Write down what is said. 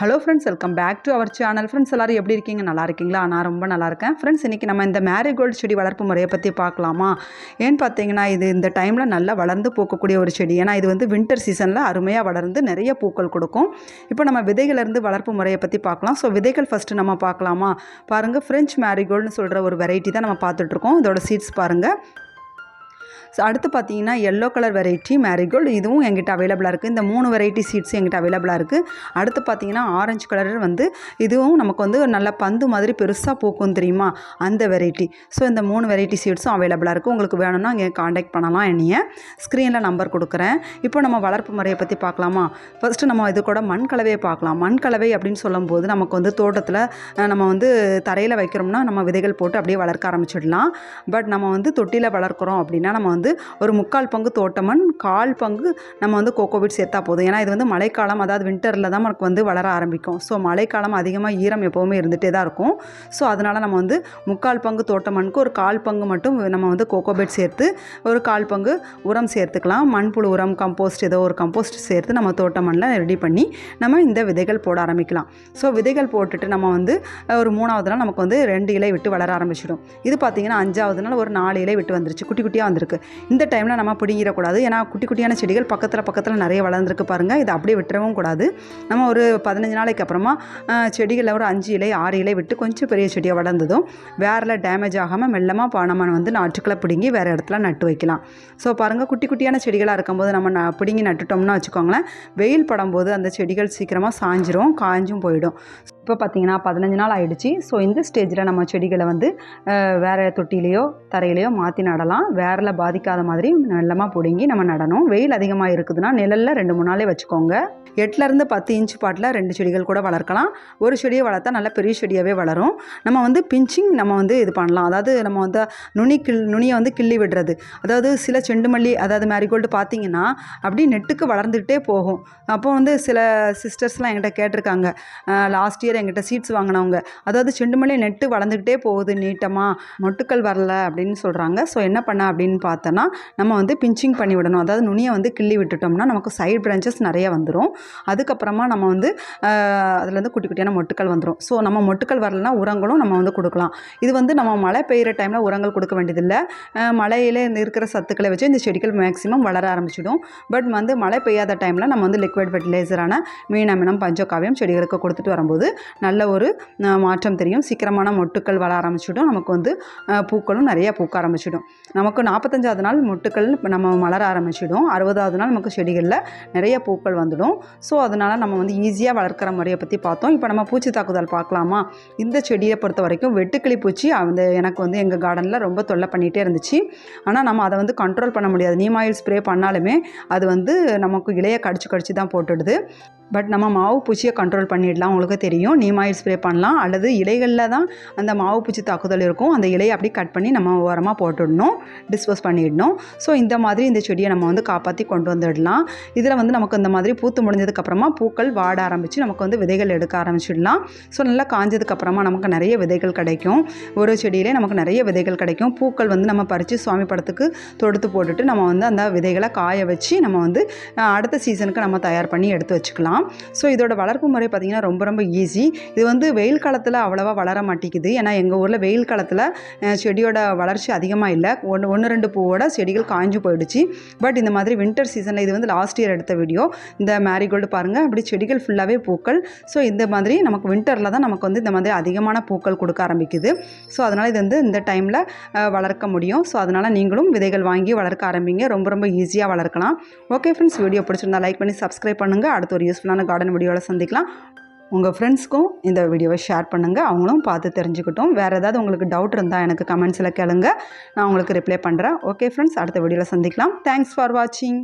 Hello friends welcome back to our channel friends எல்லோரும் எப்படி இருக்கீங்க? நல்லா இருக்கீங்களா? நான் ரொம்ப நல்லா இருக்கேன். ஃப்ரெண்ட்ஸ் இன்றைக்கி நம்ம இந்த மேரிகோல்டு செடி வளர்ப்பு முறையை பற்றி பார்க்கலாமா? ஏன்னு பார்த்தீங்கன்னா இது இந்த டைமில் நல்லா வளர்ந்து பூக்கக்கூடிய ஒரு செடி. ஏன்னா இது வந்து வின்டர் சீசனில் அருமையாக வளர்ந்து நிறைய பூக்கள் கொடுக்கும். இப்போ நம்ம விதைகளிலிருந்து வளர்ப்பு முறையை பற்றி பார்க்கலாம். ஸோ விதைகள் ஃபஸ்ட்டு நம்ம பார்க்கலாமா? பாருங்கள் ஃப்ரெஞ்ச் மேரிகோல்டுன்னு சொல்கிற ஒரு வெரைட்டி தான் நம்ம பார்த்துட்ருக்கோம் இதோட சீட்ஸ் பாருங்கள் ஸோ அடுத்து பார்த்தீங்கன்னா எல்லோ கலர் வெரைட்டி மேரிகோல்டு இதுவும் எங்கிட்ட அவைலபிளாக இருக்குது இந்த மூணு வெரைட்டி சீட்ஸ் எங்கிட்ட அவைலபிளாக இருக்குது அடுத்து பார்த்தீங்கன்னா ஆரஞ்சு கலர் வந்து இதுவும் நமக்கு வந்து நல்ல பந்து மாதிரி பெருசாக பூக்கும் தெரியுமா? அந்த வெரைட்டி ஸோ இந்த மூணு வெரைட்டி சீட்ஸும் அவைலபிளாக இருக்குது உங்களுக்கு வேணும்னா இங்கே காண்டாக்ட் பண்ணலாம். என்னைய ஸ்க்ரீனில் நம்பர் கொடுக்குறேன். இப்போ நம்ம வளர்ப்பு முறையை பற்றி பார்க்கலாமா? ஃபஸ்ட்டு நம்ம இது கூட மண் கலவையை பார்க்கலாம். மண் கலவை அப்படின்னு சொல்லும்போது நமக்கு வந்து தோட்டத்தில் நம்ம வந்து தரையில் வைக்கிறோம்னா நம்ம விதைகள் போட்டு அப்படியே வளர்க்க ஆரம்பிச்சிடலாம். பட் நம்ம வந்து தொட்டியில் வளர்க்குறோம் அப்படின்னா நம்ம வந்து ஒரு முக்கால் பங்கு தோட்டமண் கால் பங்கு நம்ம வந்து கோகோபிட் சேர்த்தா போதும். ஏன்னா இது வந்து மழைக்காலம் அதாவது வின்டரில் தான் நமக்கு வந்து வளர ஆரம்பிக்கும். ஸோ மழைக்காலம் அதிகமாக ஈரம் எப்போவுமே இருந்துகிட்டே தான் இருக்கும். ஸோ அதனால் நம்ம வந்து முக்கால் பங்கு தோட்டமண்ணுக்கு ஒரு கால் பங்கு மட்டும் நம்ம வந்து கோகோபிட் சேர்த்து ஒரு கால் பங்கு உரம் சேர்த்துக்கலாம். மண்புழு உரம் கம்போஸ்ட் ஏதோ ஒரு கம்போஸ்ட் சேர்த்து நம்ம தோட்ட ரெடி பண்ணி நம்ம இந்த விதைகள் போட ஆரம்பிக்கலாம். ஸோ விதைகள் போட்டுட்டு நம்ம வந்து ஒரு மூணாவது நாள் நமக்கு வந்து ரெண்டு இலை விட்டு வளர ஆரம்பிச்சிடும். இது பார்த்திங்கன்னா அஞ்சாவது நாள் ஒரு நாலு இலை விட்டு வந்துருச்சு. குட்டி குட்டியாக வந்திருக்கு. இந்த டைமில் நம்ம பிடிங்கிடக்கூடாது. ஏன்னா குட்டி குட்டியான செடிகள் பக்கத்தில் பக்கத்தில் நிறைய வளர்ந்துருக்கு பாருங்கள் இதை அப்படியே விட்டுறவும் கூடாது. நம்ம ஒரு பதினஞ்சு நாளைக்கு அப்புறமா செடிகளில் ஒரு அஞ்சு இலை ஆறு இலை விட்டு கொஞ்சம் பெரிய செடியாக வளர்ந்ததும் வேறில் டேமேஜ் ஆகாமல் மெல்லமாக பா- வந்து நாற்றுக்களை பிடுங்கி வேறு இடத்துல நட்டு வைக்கலாம். ஸோ பாருங்கள் குட்டி குட்டியான செடிகளாக இருக்கும்போது நம்ம ந பிடுங்கி நட்டுட்டோம்னா வச்சுக்கோங்களேன் வெயில் படும்போது அந்த செடிகள் சீக்கிரமாக சாஞ்சிரும் காஞ்சும் போயிடும். இப்போ பார்த்தீங்கன்னா பதினஞ்சு நாள் ஆகிடுச்சு ஸோ இந்த ஸ்டேஜில் நம்ம செடிகளை வந்து வேறு தொட்டிலேயோ தொட்டிலையோ தரையிலையோ மாற்றி நடலாம். வேரில் பாதிக்காத மாதிரி நல்லமாக பிடுங்கி நம்ம நடணும். வெயில் அதிகமாக இருக்குதுன்னா நிழலில் ரெண்டு மூணு நாளே வச்சுக்கோங்க. எட்டுலேருந்து பத்து இன்ச் பாட்டில் ரெண்டு செடிகள் கூட வளர்க்கலாம். ஒரு செடியை வளர்த்தா நல்ல பெரிய செடியாகவே வளரும். நம்ம வந்து பிஞ்சிங் நம்ம வந்து இது பண்ணலாம். அதாவது நம்ம வந்து நுனி கிள் நுனியை வந்து கிள்ளி விடுறது. அதாவது சில செண்டுமல்லி அதாவது மேரிகோல்டு பார்த்தீங்கன்னா அப்படியே நெட்டுக்கு வளர்ந்துக்கிட்டே போகும். அப்போ வந்து சில சிஸ்டர்ஸ்லாம் என்கிட்ட கேட்டிருக்காங்க. லாஸ்ட் இயர் என்கிட்ட சீட்ஸ் வாங்கினவங்க. அதாவது செண்டுமல்லி நெட்டு வளர்ந்துக்கிட்டே போகுது நீட்டமாக மொட்டுக்கள் வரல அப்படின்னு சொல்கிறாங்க ஸோ என்ன பண்ண அப்படின்னு பார்த்தோன்னா நம்ம வந்து பிஞ்சிங் பண்ணி விடணும். அதாவது நுனியை வந்து கிள்ளி விட்டுட்டோம்னா நமக்கு சைடு பிரான்ச்சஸ் நிறைய வந்துடும் அதுக்கப்புறமா நம்ம வந்து அதுலேருந்து குட்டி குட்டியான மொட்டுக்கள் வந்துடும் ஸோ நம்ம மொட்டுக்கள் வரலனா உரங்களும் நம்ம வந்து கொடுக்கலாம். இது வந்து நம்ம மழை பெய்கிற டைமில் உரங்கள் கொடுக்க வேண்டியதில்லை. மழையில் இருக்கிற சத்துக்களை வச்சு இந்த செடிகள் மேக்ஸிமம் வளர ஆரம்பிச்சிடும். பட் வந்து மழை பெய்யாத டைமில் நம்ம வந்து லிக்விட் ஃபெர்டிலைசரான மீனாமினம் அமிலம் பஞ்சகாவியம் செடிகளுக்கு கொடுத்துட்டு வரும்போது நல்ல ஒரு மாற்றம் தெரியும். சீக்கிரமான மொட்டுக்கள் வளர ஆரம்பிச்சிடும். நமக்கு வந்து பூக்களும் நிறைய பூக்க ஆரம்பிச்சிடும். நமக்கு நாற்பத்தஞ்சாவது நாள் மொட்டுக்கள் நம்ம மலர ஆரம்பிச்சிடும். அறுபதாவது நாள் நமக்கு செடிகளில் நிறைய பூக்கள் வந்துடும். ஸோ அதனால் நம்ம வந்து ஈஸியாக வளர்க்குற முறையை பற்றி பார்த்தோம். இப்போ நம்ம பூச்சி தாக்குதல் பார்க்கலாமா? இந்த செடியை பொறுத்த வரைக்கும் வெட்டுக்கிளி பூச்சி அந்த எனக்கு வந்து எங்கள் கார்டனில் ரொம்ப தொல்லை பண்ணிகிட்டே இருந்துச்சு. ஆனால் நம்ம அதை வந்து கண்ட்ரோல் பண்ண முடியாது. நீம் ஆயில் ஸ்ப்ரே பண்ணாலுமே அது வந்து நமக்கு இலையை கடிச்சு கடிச்சு தான் போட்டுடுது. பட் நம்ம மாவு பூச்சியை கண்ட்ரோல் பண்ணிடலாம் உங்களுக்கு தெரியும். நீம் ஆயில் ஸ்ப்ரே பண்ணலாம். அல்லது இலைகளில் தான் அந்த மாவு பூச்சி தாக்குதல் இருக்கும். அந்த இலையை அப்படி கட் பண்ணி நம்ம ஓரமாக போட்டுடணும். டிஸ்போஸ் பண்ணிடணும். ஸோ இந்த மாதிரி இந்த செடியை நம்ம வந்து காப்பாற்றி கொண்டு வந்துடலாம். இதில் வந்து நமக்கு இந்த மாதிரி பூத்து முடிஞ்சதுக்கப்புறமா பூக்கள் வாட ஆரம்பித்து நமக்கு வந்து விதைகள் எடுக்க ஆரம்பிச்சிடலாம். ஸோ நல்லா காஞ்சதுக்கப்புறமா நமக்கு நிறைய விதைகள் கிடைக்கும். ஒரு செடியிலே நமக்கு நிறைய விதைகள் கிடைக்கும். பூக்கள் வந்து நம்ம பறித்து சுவாமி படத்துக்கு தொடுத்து போட்டுட்டு நம்ம வந்து அந்த விதைகளை காய வச்சு நம்ம வந்து அடுத்த சீசனுக்கு நம்ம தயார் பண்ணி எடுத்து வச்சுக்கலாம். ஸோ இதோட வளர்ப்பு முறை பார்த்திங்கன்னா ரொம்ப ரொம்ப ஈஸி இது வந்து வெயில் காலத்தில் அவ்வளோவா வளர மாட்டேங்குது. ஏன்னா எங்கள் ஊரில் வெயில் காலத்தில் செடியோட வளர்ச்சி அதிகமாக இல்லை. ஒன்று ஒன்று ரெண்டு பூவோட செடிகள் காய்ஞ்சு போயிடுச்சு. பட் இந்த மாதிரி வின்டர் சீசனில் இது வந்து லாஸ்ட் இயர் எடுத்த வீடியோ இந்த மேரிகோல்டு பாருங்கள் அப்படி செடிகள் ஃபுல்லாகவே பூக்கள். ஸோ இந்த மாதிரி நமக்கு வின்டரில் தான் நமக்கு வந்து இந்த மாதிரி அதிகமான பூக்கள் கொடுக்க ஆரம்பிக்குது. ஸோ அதனால் இது வந்து இந்த டைமில் வளர்க்க முடியும். ஸோ அதனால் நீங்களும் விதைகள் வாங்கி வளர்க்க ஆரம்பிங்க. ரொம்ப ரொம்ப ஈஸியாக வளர்க்கலாம். ஓகே ஃப்ரெண்ட்ஸ் வீடியோ பிடிச்சிருந்தா லைக் பண்ணி சப்ஸ்கிரைப் பண்ணுங்கள் அடுத்த ஒரு யூஸ்ஃபுல்லான கார்டன் வீடியோவில் சந்திக்கலாம். உங்கள் ஃப்ரெண்ட்ஸ்க்கும் இந்த வீடியோவை ஷேர் பண்ணுங்கள் அவங்களும் பார்த்து தெரிஞ்சுக்கிட்டும். வேறு ஏதாவது உங்களுக்கு டவுட் இருந்தால் எனக்கு கமெண்ட்ஸில் கேளுங்க. நான் உங்களுக்கு ரிப்ளை பண்ணுறேன் ஓகே ஃப்ரெண்ட்ஸ் அடுத்த வீடியோவில் சந்திக்கலாம். தேங்க்ஸ் ஃபார் வாட்சிங்